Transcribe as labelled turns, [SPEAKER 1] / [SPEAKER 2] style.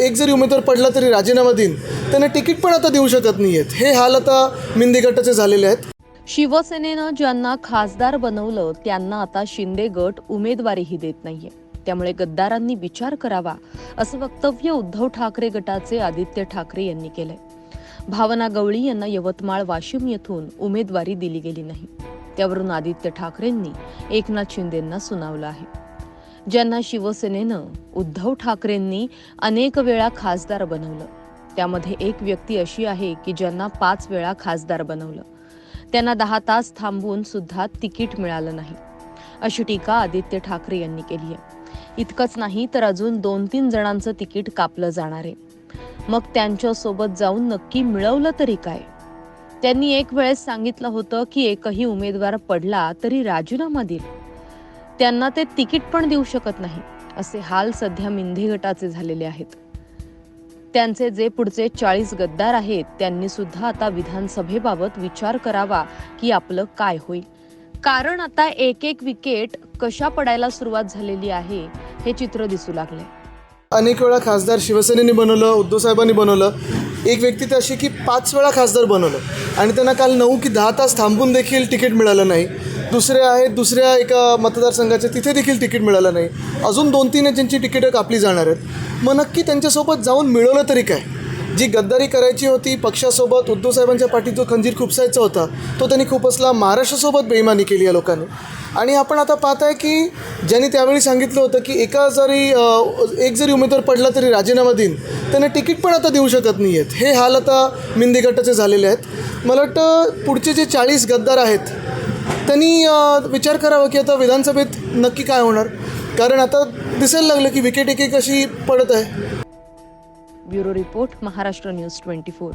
[SPEAKER 1] एक जरी उमेदवार पडला तरी राजीनामा देईन. त्यांना तिकीट पण आता देऊ शकत नाही आहेत हे हाल आता मिंदी गटाचे झालेले आहेत.
[SPEAKER 2] शिवसेनेनं ज्यांना खासदार बनवलं त्यांना आता शिंदे गट उमेदवारीही देत नाहीये. त्यामुळे गद्दारांनी विचार करावा असं वक्तव्य उद्धव ठाकरे गटाचे आदित्य ठाकरे यांनी केलंय. भावना गवळी यांना यवतमाळ वाशिम येथून उमेदवारी दिली गेली नाही. त्यावरून आदित्य ठाकरेंनी एकनाथ शिंदेंना सुनावलं आहे. ज्यांना शिवसेनेनं उद्धव ठाकरेंनी अनेक वेळा खासदार बनवलं. त्यामध्ये एक व्यक्ती अशी आहे की ज्यांना पाच वेळा खासदार बनवलं. त्यांना दहा तास थांबून सुद्धा तिकीट मिळालं नाही. अशी टीका आदित्य ठाकरे यांनी केली आहे. इतकंच नाही तर अजून दोन तीन जणांचं तिकीट कापलं जाणार आहे. मग त्यांच्यासोबत जाऊन नक्की मिळवलं तरी काय? त्यांनी एक वेळेस सांगितलं होतं की एकही उमेदवार पडला तरी राजीनामा दिला त्यांना ते तिकीट पण देऊ शकत नाही असे हाल सध्या मिंधी गटाचे झालेले आहेत. त्यांचे जे पुढचे चाळीस गद्दार आहेत त्यांनी सुद्धा आता विधानसभेबाबत विचार करावा की आपलं काय होईल. कारण आता एक एक विकेट कशा पडायला सुरुवात झालेली आहे हे चित्र दिसू लागले
[SPEAKER 1] अनेक वेळा खासदार शिवसेनेने बनवलं उद्धव साहेबांनी बनवलं. एक व्यक्ती तर अशी की पाच वेळा खासदार बनवलं. आणि त्यांना काल नऊ की दहा तास थांबून देखील तिकीट मिळालं नाही. दुसरे आहेत दुसऱ्या एका मतदारसंघाचे तिथे देखील तिकीट मिळालं नाही. अजून दोन तीन आहेत ज्यांची तिकीटं कापली जाणार आहेत. मग नक्की त्यांच्यासोबत जाऊन मिळवलं तरी काय? जी गद्दारी करायची होती पक्षासोबत उद्धव साहेबांच्या पाठीत जो खंजीर खुपसायचा होता तो त्यांनी खुपसला महाराष्ट्रासोबत बेईमानी केली या लोकांनी. आणि आपण आता पाहत आहे की ज्यांनी त्यावेळी सांगितलं होतं की एका जरी एक जरी उमेदवार पडला तरी राजीनामा देईन त्यांना तिकीट पण आता देऊ शकत नाही आहेत हे हाल आता मिंदी गटाचे झालेले आहेत. मला वाटतं पुढचे जे चाळीस गद्दार आहेत त्यांनी विचार करावा की आता विधानसभेत नक्की काय होणार. कारण आता दिसायला लागलं की विकेट एक एक अशी पडत आहे.
[SPEAKER 2] Bureau report Maharashtra news twenty four.